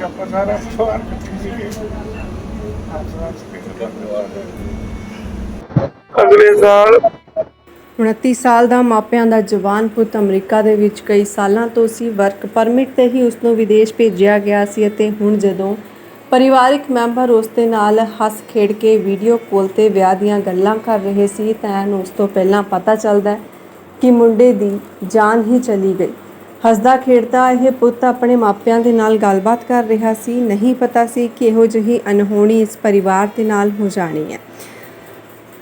ਕਰਕੇ ਆਪਾਂ ਸਾਰਾ ਪਰਿਵਾਰ ਇਕੱਠੇ ਸੀਗੇ। ਹੱਸ ਹੱਸ ਕੇ ਧੰਨਵਾਦ ਅਗਲੇ ਸਾਲ 29 ਸਾਲ ਦਾ ਮਾਪਿਆਂ ਦਾ ਜਵਾਨ ਪੁੱਤ ਅਮਰੀਕਾ ਦੇ ਵਿੱਚ ਕਈ ਸਾਲਾਂ ਤੋਂ ਸੀ। ਵਰਕ ਪਰਮਿਟ ਤੇ ਹੀ ਉਸ ਨੂੰ ਵਿਦੇਸ਼ ਭੇਜਿਆ ਗਿਆ ਸੀ ਅਤੇ ਹੁਣ ਜਦੋਂ ਪਰਿਵਾਰਕ ਮੈਂਬਰ ਉਸ ਦੇ ਨਾਲ ਹੱਸ ਖੇਡ ਕੇ ਵੀਡੀਓ ਕਾਲ ਤੇ ਵਿਆਹ ਦੀਆਂ ਗੱਲਾਂ ਕਰ ਰਹੇ ਸੀ ਤਾਂ ਉਸ ਤੋਂ ਪਹਿਲਾਂ ਪਤਾ ਚੱਲਦਾ ਹੈ ਕਿ ਮੁੰਡੇ ਦੀ ਜਾਨ ਹੀ ਚਲੀ ਗਈ। ਹੱਸਦਾ ਖੇਡਦਾ ਇਹ ਪੁੱਤ ਆਪਣੇ ਮਾਪਿਆਂ ਦੇ ਨਾਲ ਗੱਲਬਾਤ ਕਰ ਰਿਹਾ ਸੀ। ਨਹੀਂ ਪਤਾ ਸੀ ਕਿ ਇਹੋ ਜਿਹੀ ਅਨਹੋਣੀ ਇਸ ਪਰਿਵਾਰ ਦੇ ਨਾਲ ਹੋ ਜਾਣੀ ਹੈ।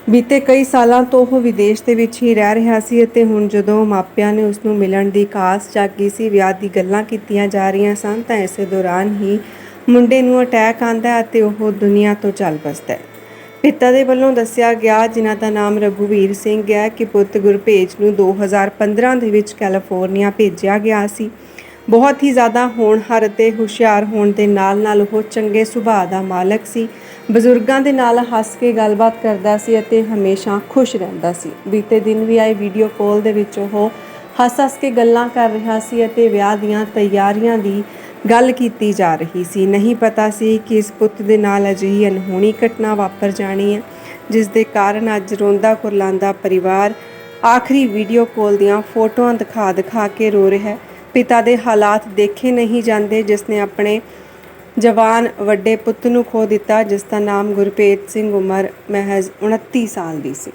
ਬੀਤੇ ਕਈ ਸਾਲਾਂ ਤੋਂ ਉਹ ਵਿਦੇਸ਼ ਦੇ ਵਿੱਚ ਹੀ ਰਹਿ ਰਿਹਾ ਸੀ ਅਤੇ ਹੁਣ ਜਦੋਂ ਮਾਪਿਆਂ ਨੇ ਉਸ ਨੂੰ ਮਿਲਣ ਦੀ ਕਾਸ ਜਾਗੀ ਸੀ, ਵਿਆਹ ਦੀ ਗੱਲਾਂ ਕੀਤੀਆਂ ਜਾ ਰਹੀਆਂ ਸਨ ਤਾਂ ਇਸੇ ਦੌਰਾਨ ਹੀ ਮੁੰਡੇ ਨੂੰ ਅਟੈਕ ਆਂਦਾ ਅਤੇ ਉਹ ਦੁਨੀਆ ਤੋਂ ਚੱਲ ਬਸਦਾ ਹੈ। ਪਿਤਾ ਦੇ ਵੱਲੋਂ ਦੱਸਿਆ ਗਿਆ, ਜਿਨ੍ਹਾਂ ਦਾ ਨਾਮ ਰਘੁਵੀਰ ਸਿੰਘ ਹੈ, ਕਿ ਪੁੱਤ ਗੁਰਭੇਜ ਨੂੰ 2015 ਦੇ ਵਿੱਚ ਕੈਲੀਫੋਰਨੀਆ ਭੇਜਿਆ ਗਿਆ ਸੀ। ਬਹੁਤ ਹੀ ਜ਼ਿਆਦਾ ਹੋਣਹਾਰ ਅਤੇ ਹੁਸ਼ਿਆਰ ਹੋਣ ਦੇ ਨਾਲ-ਨਾਲ ਉਹ ਚੰਗੇ ਸੁਭਾਅ ਦਾ ਮਾਲਕ ਸੀ। ਬਜ਼ੁਰਗਾਂ ਦੇ ਨਾਲ ਹੱਸ ਕੇ ਗੱਲਬਾਤ ਕਰਦਾ ਸੀ ਅਤੇ ਹਮੇਸ਼ਾ ਖੁਸ਼ ਰਹਿੰਦਾ ਸੀ। ਬੀਤੇ ਦਿਨ ਵੀ ਆਏ ਵੀਡੀਓ ਕਾਲ ਦੇ ਵਿੱਚ ਉਹ ਹੱਸ-ਹੱਸ ਕੇ ਗੱਲਾਂ ਕਰ ਰਿਹਾ ਸੀ ਅਤੇ ਵਿਆਹ ਦੀਆਂ ਤਿਆਰੀਆਂ ਦੀ ਗੱਲ ਕੀਤੀ ਜਾ ਰਹੀ ਸੀ। ਨਹੀਂ ਪਤਾ ਸੀ ਕਿ ਇਸ ਪੁੱਤ ਦੇ ਨਾਲ ਅਜਿਹੀ ਅਨਹੋਣੀ ਘਟਨਾ ਵਾਪਰ ਜਾਣੀ ਹੈ, ਜਿਸ ਦੇ ਕਾਰਨ ਅੱਜ ਰੋਂਦਾ ਕੁਰਲਾਂਦਾ ਪਰਿਵਾਰ ਆਖਰੀ ਵੀਡੀਓ ਕਾਲ ਦੀਆਂ ਫੋਟੋਆਂ ਦਿਖਾ ਦਿਖਾ ਕੇ ਰੋ ਰਿਹਾ ਹੈ। ਪਿਤਾ ਦੇ ਹਾਲਾਤ ਦੇਖੇ ਨਹੀਂ ਜਾਂਦੇ, ਜਿਸ ਨੇ ਆਪਣੇ ਜਵਾਨ ਵੱਡੇ ਪੁੱਤ ਨੂੰ ਖੋ ਦਿੱਤਾ, ਜਿਸ ਦਾ ਨਾਮ ਗੁਰਪ੍ਰੀਤ ਸਿੰਘ ਉਮਰ ਮਹਿਜ਼ 29 ਸਾਲ ਦੀ ਸੀ।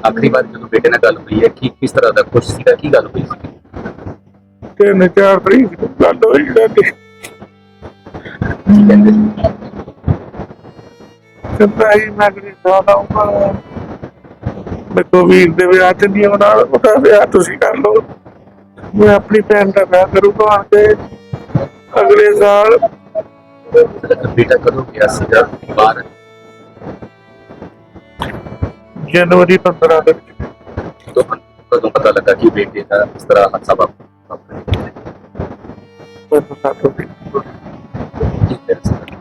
ਆਖਰੀ ਵਾਰ ਜਦੋਂ ਬੇਟੇ ਨਾਲ ਗੱਲ ਹੋਈ ਹੈ ਕਿ ਕਿਸ ਤਰ੍ਹਾਂ ਦਾ ਖੁਸ਼ ਸੀਗਾ ਕੀ ਗੱਲ ਹੋਈ ਸੀ ਤਿੰਨ ਚਾਰ ਤਰੀਕ ਨੂੰ ਗੱਲ ਹੋਈ ਸਾਡੀ ਕੀ। ਕਹਿੰਦੇ ਸੀ? ਕਹਿੰਦਾ ਹੀ ਮੈਂ ਕਿਹਾ ਜਾਣਾ ਆਉਂਗਾ ਮੈਂ ਕੋ ਵੀਰ ਦੇ ਵਿਆਹ ਤੇ ਨਹੀਂ ਆਉਣਾ ਉਹਦਾ ਵਿਆਹ ਤੁਸੀਂ ਕਰ ਲਓ। ਮੈਂ ਆਪਣੀ ਭੈਣ ਦਾ ਵਿਆਹ ਕਰੂੰਗਾ ਆ ਕੇ ਅਗਲੇ ਸਾਲ ਬੇਟਾ ਕਦੋਂ ਗਿਆ ਸੀਗਾ ਬਾਹਰ ਜਨਵਰੀ 15 ਦੇ ਵਿੱਚ ਤੋਂ ਕਦੋਂ ਪਤਾ ਲੱਗਾ ਕਿ ਬੇਟੇ ਦਾ ਇਸ ਤਰ੍ਹਾਂ ਹਾਦਸਾ ਵਾਪਰਿਆ ਮੈਨੂੰ ਸਾਥੋਂ ਵੀ ਕੀ ਕਹਿ ਸਕਦੇ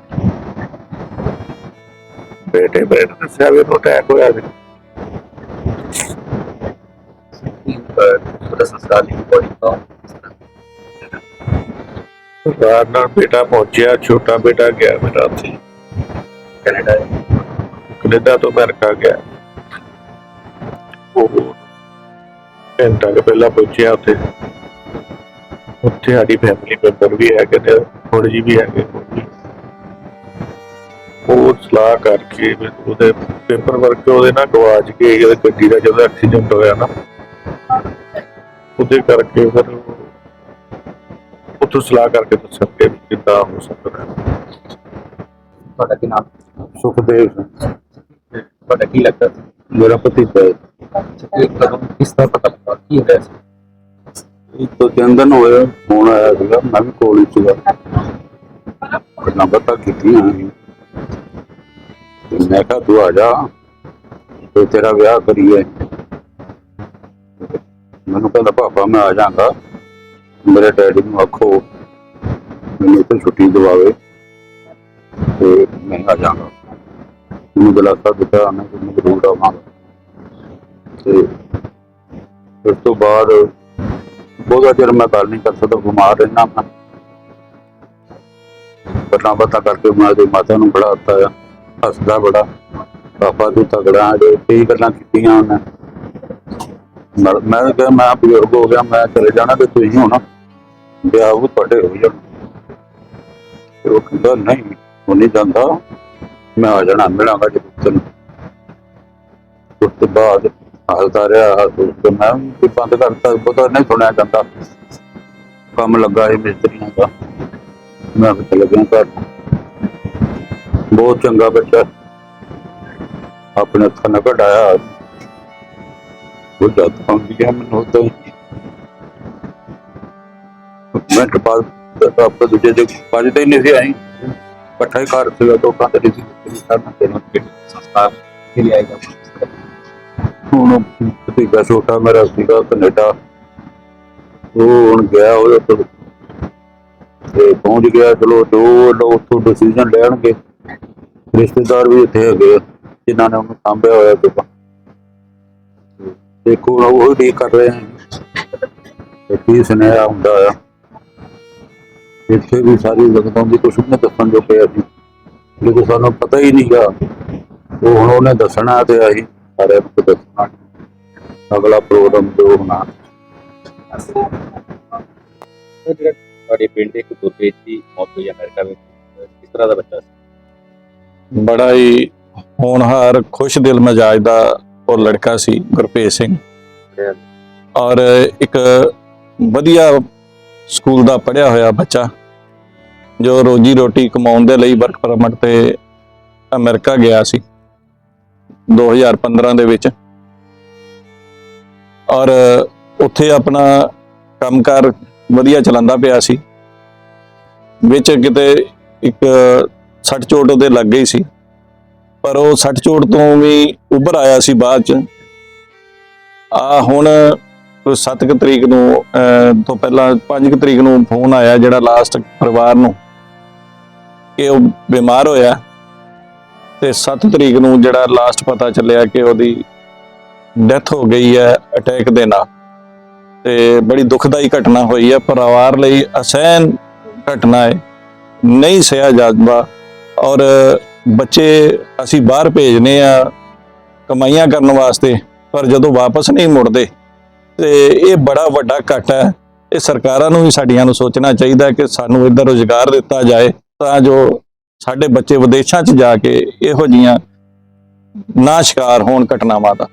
ਬੇਟੇ ਮੇਰੇ ਨੂੰ ਦੱਸਿਆ ਵੀ ਉਹਨੂੰ ਅਟੈਕ ਹੋਇਆ ਸੀ ਥੋੜਾ ਸੰਸਕਾਰ ਲਈ ਬੋਡੀ ਦਾ ਰਾਤ ਨਾਲ ਬੇਟਾ ਪਹੁੰਚਿਆ, ਛੋਟਾ ਬੇਟਾ ਗਿਆ ਮੇਰਾ ਉੱਥੇ। ਕੈਨੇਡਾ ਕੈਨੇਡਾ ਤੋਂ ਅਮਰੀਕਾ ਗਿਆ। ਉਹ ਘੰਟਾ ਕੁ ਪਹਿਲਾਂ ਪਹੁੰਚਿਆ ਉੱਥੇ। ਉੱਥੇ ਸਾਡੀ ਫੈਮਿਲੀ ਮੈਂਬਰ ਵੀ ਹੈਗੇ ਨੇ ਥੋੜੇ ਜੀ ਵੀ ਹੈਗੇ। ਉਹ ਸਲਾਹ ਕਰਕੇ ਉਹਦੇ ਪੇਪਰ ਵਰਕ ਉਹਦੇ ਨਾਲ ਗਵਾਚ ਕੇ ਗੱਡੀ ਦਾ ਜਦੋਂ ਐਕਸੀਡੈਂਟ ਹੋਇਆ ਨਾ, ਉਹਦੇ ਕਰਕੇ ਫਿਰ ਉੱਥੋਂ ਸਲਾਹ ਕਰਕੇ ਦੱਸਣਗੇ ਵੀ ਕਿੱਦਾਂ ਹੋ ਸਕਦਾ ਹੈ ਤੁਹਾਡਾ ਕੀ ਨਾਮ? ਸੁਖਦੇਵ ਸਿੰਘ ਤੁਹਾਡਾ ਕੀ ਲੱਗਦਾ? ਸੀ ਮੇਰਾ ਭਤੀਜਾ ਹੈ। ਇਹ ਕਦੋਂ ਕਿਸ ਤਰ੍ਹਾਂ ਪਤਾ ਲੱਗਾ? ਕੀ ਹੋਇਆ ਸੀ? ਇਹ ਤੋਂ ਤਿੰਨ ਦਿਨ ਹੋਏ ਫੋਨ ਆਇਆ ਸੀਗਾ ਮੈਂ ਵੀ ਕੋਲ ਹੀ ਸੀਗਾ ਗੱਲਾਂ ਬਾਤਾਂ ਕੀਤੀਆਂ ਅਸੀਂ। ਤੇ ਮੈਂ ਕਿਹਾ ਤੂੰ ਆ ਜਾ ਤੇ ਤੇਰਾ ਵਿਆਹ ਕਰੀਏ ਮੈਨੂੰ ਕਹਿੰਦਾ ਪਾਪਾ ਮੈਂ ਆ ਜਾਗਾ ਮੇਰੇ ਡੈਡੀ ਨੂੰ ਆਖੋ, ਮੈਨੂੰ ਤੇ ਛੁੱਟੀ ਦਿਵਾਵੇ ਤੇ ਮੈਂ ਆ ਜਾਗਾ ਮੈਨੂੰ ਦਿਲਾਸਾ ਦਿੱਤਾ, ਮੈਂ ਕਿ ਮੈਂ ਜ਼ਰੂਰ ਆਵਾਂਗਾ। ਤੇ ਉਸ ਤੋਂ ਬਾਅਦ ਬਹੁਤਾ ਚਿਰ ਮੈਂ ਗੱਲ ਨਹੀਂ ਕਰ ਸਕਦਾ, ਬਿਮਾਰ ਰਹਿਣਾ ਮੈਂ ਗੱਲਾਂ ਬਾਤਾਂ ਕਰਕੇ ਮੈਂ ਦੇ ਮਾਤਾ ਨੂੰ ਬੜਾ ਹੱਸਾ ਹੱਸਦਾ ਬੜਾ, ਪਾਪਾ ਤੂੰ ਤਗੜਾ ਜੇ ਕਈ ਗੱਲਾਂ ਕੀਤੀਆਂ ਉਹਨੇ। ਮੈਂ ਕਿਹਾ, ਮੈਂ ਬਜ਼ੁਰਗ ਹੋ ਗਿਆ, ਮੈਂ ਚਲੇ ਜਾਣਾ ਤੇ ਤੁਸੀਂ ਹੋਣਾ। ਵਿਆਹ ਉਹ ਤੁਹਾਡੇ ਹੋ ਜਾਣਾ। ਤੇ ਉਹ ਕਹਿੰਦਾ, ਨਹੀਂ, ਉਹ ਨਹੀਂ ਜਾਂਦਾ। ਮੈਂ ਆ ਜਾਣਾ ਮਿਲਾਂਗਾ ਜੇ ਤੈਨੂੰ ਉਸ ਤੋਂ ਬਾਅਦ ਹੱਸਦਾ ਰਿਹਾ, ਹੱਸ ਮੈਂ ਵੀ ਬੰਦ ਕਰਤਾ ਪਤਾ ਨਹੀਂ ਸੁਣਿਆ ਜਾਂਦਾ ਕੰਮ ਲੱਗਾ ਸੀ ਮਿਸਤਰੀਆਂ ਦਾ। ਮੈਂ ਵੀ ਚਲੇ ਗਿਆ ਘਰ। ਬਹੁਤ ਚੰਗਾ ਬੱਚਾ। ਆਪਣੇ ਹੱਥਾਂ ਨਾਲ ਕਢਾਇਆ। ਉਹ ਜਦ ਆਉਂਦੀ ਹੈ ਮੈਨੂੰ ਉਦੋਂ ਮੈਂ ਬਾਅਦ ਆਪਾਂ ਦੂਜੇ ਦੇ ਪੰਜ ਨਹੀਂ ਸੀ ਆਈ ਇਕੱਠਾ ਘਰ ਸੀਗਾ ਤੋਂ ਕੰਦ ਨਹੀਂ ਸੀ ਸਾਡਾ ਦਿਨ ਸੰਸਕਾਰ ਕੇ ਲਈ ਆਏਗਾ ਹੁਣ ਭਤੀਜਾ ਛੋਟਾ ਮੇਰਾ ਸੀਗਾ ਕੈਨੇਡਾ ਉਹ ਹੁਣ ਗਿਆ ਉਹ ਉੱਥੇ ਤੇ ਪਹੁੰਚ ਗਿਆ ਚਲੋ ਜੋ ਲੋਕ ਉੱਥੋਂ ਡਿਸੀਜਨ ਲੈਣਗੇ ਰਿਸ਼ਤੇਦਾਰ ਵੀ ਇੱਥੇ ਹੈਗੇ ਆ, ਜਿਨ੍ਹਾਂ ਨੇ ਉਹਨੂੰ ਸਾਂਭਿਆ ਹੋਇਆ ਬੇਟਾ ਦੇਖੋ ਉਹ ਵੀ ਕਰ ਰਹੇ ਤੇ ਕੀ ਸੁਨੇਹਾ ਹੁੰਦਾ ਆ? ਇੱਥੇ ਵੀ ਸਾਰੀ ਜਗਤ ਆਉਂਦੀ ਕੁਛ ਨਹੀਂ ਦੱਸਣ ਜੋ ਪਿਆ ਸੀ ਜਦੋਂ ਸਾਨੂੰ ਪਤਾ ਹੀ ਨਹੀਂਗਾ ਉਹ ਹੁਣ ਉਹਨੇ ਦੱਸਣਾ ਤੇ ਅਸੀਂ ਸਾਰੇ ਨੂੰ ਦੱਸਣਾ। ਅਗਲਾ ਪ੍ਰੋਗਰਾਮ ਜੋ ਹੋਣਾ। ਸਰ ਜਿਹੜਾ ਤੁਹਾਡੇ ਪਿੰਡ ਇੱਕ ਗੁਰਪ੍ਰੀਤ ਦੀ ਮੌਤ ਹੋਈ ਅਮਰੀਕਾ ਵਿੱਚ ਅਹ ਕਿਸ ਤਰ੍ਹਾਂ ਦਾ ਬੱਚਾ ਸੀ? ਬੜਾ ਹੀ ਹੋਣਹਾਰ ਖੁਸ਼ ਦਿਲ ਮਜਾਜ ਦਾ ਉਹ ਲੜਕਾ ਸੀ ਗੁਰਪ੍ਰੀਤ ਸਿੰਘ। ਔਰ ਇੱਕ ਵਧੀਆ ਸਕੂਲ ਦਾ ਪੜ੍ਹਿਆ ਹੋਇਆ ਬੱਚਾ ਜੋ ਰੋਜੀ ਰੋਟੀ ਕਮਾਉਣ ਦੇ ਲਈ ਵਰਕ ਪਰਮਿਟ ਤੇ ਅਮਰੀਕਾ ਗਿਆ ਸੀ 2015 ਦੇ ਵਿੱਚ। ਔਰ ਉੱਥੇ ਆਪਣਾ ਕੰਮਕਾਰ ਵਧੀਆ ਚਲਾਉਂਦਾ ਪਿਆ ਸੀ ਵਿੱਚ ਕਿਤੇ ਇੱਕ ਸੱਟ ਚੋਟ ਉਹਦੇ ਲੱਗ ਗਈ ਸੀ। ਪਰ ਉਹ ਸੱਟ ਚੋਟ ਤੋਂ ਵੀ ਉੱਭਰ ਆਇਆ ਸੀ ਬਾਅਦ ਚ। ਆ ਹੁਣ 7 ਤਰੀਕ ਨੂੰ ਤੋਂ ਪਹਿਲਾਂ 5 ਤਰੀਕ ਨੂੰ ਫੋਨ ਆਇਆ ਜਿਹੜਾ ਲਾਸਟ ਪਰਿਵਾਰ ਨੂੰ ਕਿ ਉਹ ਬਿਮਾਰ ਹੋਇਆ। ਤੇ 7 ਤਰੀਕ ਨੂੰ ਜਿਹੜਾ ਲਾਸਟ ਪਤਾ ਚੱਲਿਆ ਕਿ ਉਹਦੀ ਡੈਥ ਹੋ ਗਈ ਹੈ ਅਟੈਕ ਦੇ ਨਾਲ। ਤੇ ਬੜੀ ਦੁਖਦਾਈ ਘਟਨਾ ਹੋਈ ਹੈ। ਪਰਿਵਾਰ ਲਈ ਅਸਹਿਨ ਘਟਨਾ ਹੈ। ਨਹੀਂ ਸਹਿਆ ਜਾਂਦਾ ਔਰ ਬੱਚੇ ਅਸੀਂ ਬਾਹਰ ਭੇਜਨੇ ਆ ਕਮਾਈਆਂ ਕਰਨ ਵਾਸਤੇ, ਪਰ ਜਦੋਂ ਵਾਪਸ ਨਹੀਂ ਮੁੜਦੇ, ਤੇ ਇਹ ਬੜਾ ਵੱਡਾ ਘਟ ਹੈ। ਇਹ ਸਰਕਾਰਾਂ ਨੂੰ ਵੀ ਸਾਡੀਆਂ ਨੂੰ ਸੋਚਣਾ ਚਾਹੀਦਾ ਕਿ ਸਾਨੂੰ ਇੱਧਰ ਰੁਜ਼ਗਾਰ ਦਿੱਤਾ ਜਾਏ, ਤਾਂ ਜੋ ਸਾਡੇ ਬੱਚੇ ਵਿਦੇਸ਼ਾਂ 'ਚ ਜਾ ਕੇ ਇਹੋ ਜੀਆਂ ਨਾ ਸ਼ਿਕਾਰ ਹੋਣ ਘਟਨਾਵਾਂ ਦਾ।